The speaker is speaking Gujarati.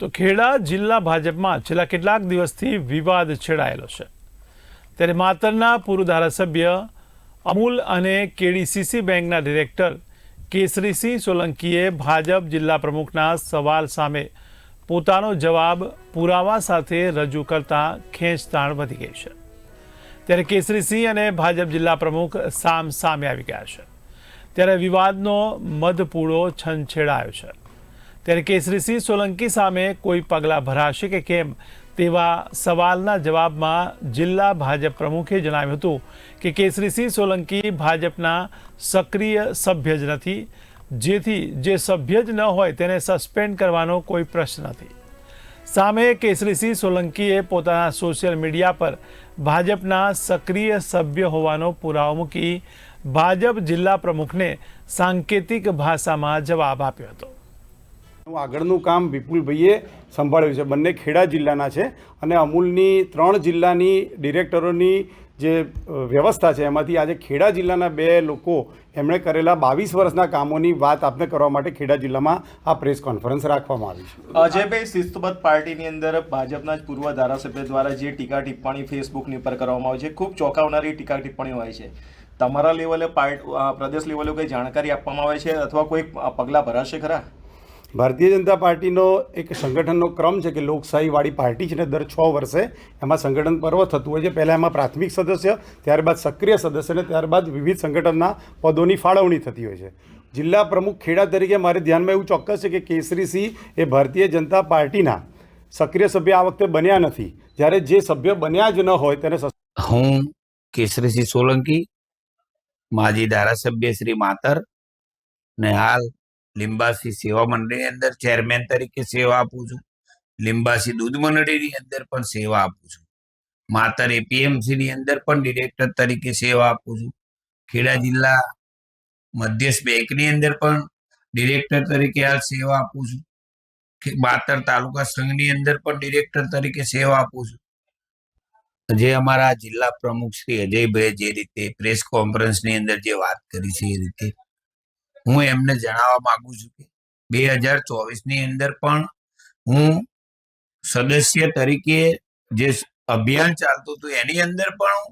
તો ખેડા જિલ્લા ભાજપમાં છેલ્લા કેટલાક દિવસથી વિવાદ છેડાયેલો છે. ત્યારે માતરના પૂર્વ ધારાસભ્ય અમૂલ અને કેડીસીસી બેંકના ડિરેક્ટર કેસરીસિંહ સોલંકીએ ભાજપ જિલ્લા પ્રમુખના સવાલ સામે પોતાનો જવાબ પુરાવા સાથે રજૂ કરતા ખેંચતાણ વધી ગઈ છે. ત્યારે કેસરીસિંહ અને ભાજપ જિલ્લા પ્રમુખ સામ સામે આવી ગયા છે. ત્યારે વિવાદનો મધપૂળો છંછેડાયો છે. ત્યારે કેસરીસિંહ સોલંકી સામે કોઈ પગલાં ભરાશે કે કેમ? તેવા સવાલના જવાબમાં જિલ્લા ભાજપ પ્રમુખે જણાવ્યું હતું કે કેસરીસિંહ સોલંકી ભાજપના સક્રિય સભ્ય જ નથી. જેથી જે સભ્ય જ ન હોય તેને સસ્પેન્ડ કરવાનો કોઈ પ્રશ્ન નથી. સામે કેસરીસિંહ સોલંકીએ પોતાના સોશિયલ મીડિયા પર ભાજપના સક્રિય સભ્ય હોવાનો પુરાવો મૂકી ભાજપ જિલ્લા પ્રમુખને સાંકેતિક ભાષામાં જવાબ આપ્યો હતો. આગળનું કામ વિપુલભાઈએ સંભાળ્યું છે. બંને ખેડા જિલ્લાના છે અને અમૂલની ત્રણ જિલ્લાની ડિરેક્ટરોની જે વ્યવસ્થા છે, એમાંથી આજે ખેડા જિલ્લાના બે લોકો એમણે કરેલા બાવીસ વર્ષના કામોની વાત આપને કરવા માટે ખેડા જિલ્લામાં આ પ્રેસ કોન્ફરન્સ રાખવામાં આવી છે. અજયભાઈ શિસ્તબદ્ધ પાર્ટીની અંદર ભાજપના જ પૂર્વ ધારાસભ્ય દ્વારા જે ટીકા ટિપ્પણી ફેસબુકની ઉપર કરવામાં આવે છે, ખૂબ ચોંકાવનારી ટીકા ટિપ્પણી હોય છે. તમારા લેવલે પાર્ટ પ્રદેશ લેવલે કોઈ જાણકારી આપવામાં આવે છે અથવા કોઈ પગલાં ભરાશે ખરા? ભારતીય જનતા પાર્ટીનો એક સંગઠનનો ક્રમ છે કે લોકશાહીવાળી પાર્ટી છે ને દર છ વર્ષે એમાં સંગઠન પર્વ થતું હોય છે. પહેલાં એમાં પ્રાથમિક સદસ્ય, ત્યારબાદ સક્રિય સદસ્ય અને ત્યારબાદ વિવિધ સંગઠનના પદોની ફાળવણી થતી હોય છે. જિલ્લા પ્રમુખ ખેડા તરીકે મારે ધ્યાનમાં એવું ચોક્કસ છે કે કેસરીસિંહ એ ભારતીય જનતા પાર્ટીના સક્રિય સભ્ય આ વખતે બન્યા નથી. જ્યારે જે સભ્ય બન્યા જ ન હોય તેને હું કેસરીસિંહ સોલંકી, માજી ધારાસભ્ય શ્રી માતર ને હાલ લિંબાસી સેવા મંડળીની અંદર ચેરમેન તરીકે સેવા આપું છું. લિંબાસી દૂધ મંડળીની અંદર પણ સેવા આપું છું. માતર એપીએમસીની અંદર પણ ડિરેક્ટર તરીકે સેવા આપું છું. ખેડા જિલ્લા મધ્યસ્થ બેંકની અંદર પણ ડિરેક્ટર તરીકે આ સેવા આપું છું. માતર તાલુકા સંઘની અંદર પણ ડિરેક્ટર તરીકે સેવા આપું છું. જે અમારા જિલ્લા પ્રમુખ શ્રી અજયભાઈ જે રીતે પ્રેસ કોન્ફરન્સની અંદર જે વાત કરી છે એ રીતે હું એમને જણાવવા માંગુ છું કે બે હજાર ચોવીસની અંદર પણ હું સદસ્ય તરીકે જે અભિયાન ચાલતું હતું, એની અંદર પણ